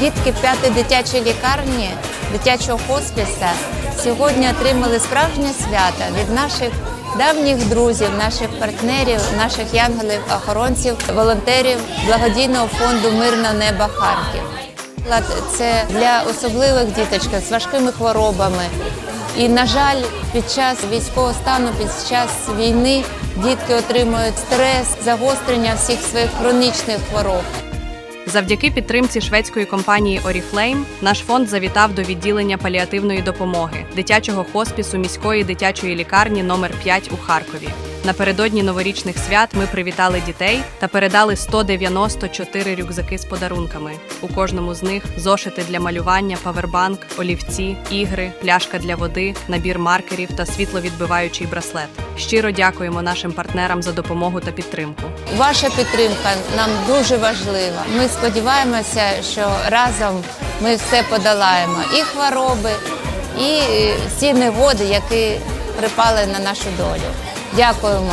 Дітки п'ятої дитячої лікарні, дитячого хоспіса сьогодні отримали справжнє свято від наших давніх друзів, наших партнерів, наших янголів-охоронців, волонтерів благодійного фонду Мирне небо Харків. Це для особливих діточок з важкими хворобами. І, на жаль, під час військового стану, під час війни дітки отримують стрес, загострення всіх своїх хронічних хвороб. Завдяки підтримці шведської компанії Oriflame наш фонд завітав до відділення паліативної допомоги дитячого хоспісу міської дитячої лікарні номер 5 у Харкові. Напередодні новорічних свят ми привітали дітей та передали 194 рюкзаки з подарунками. У кожному з них зошити для малювання, павербанк, олівці, ігри, пляшка для води, набір маркерів та світловідбиваючий браслет. Щиро дякуємо нашим партнерам за допомогу та підтримку. Ваша підтримка нам дуже важлива. Ми сподіваємося, що разом ми все подолаємо і хвороби, і всі негоди, які припали на нашу долю. Дякуємо.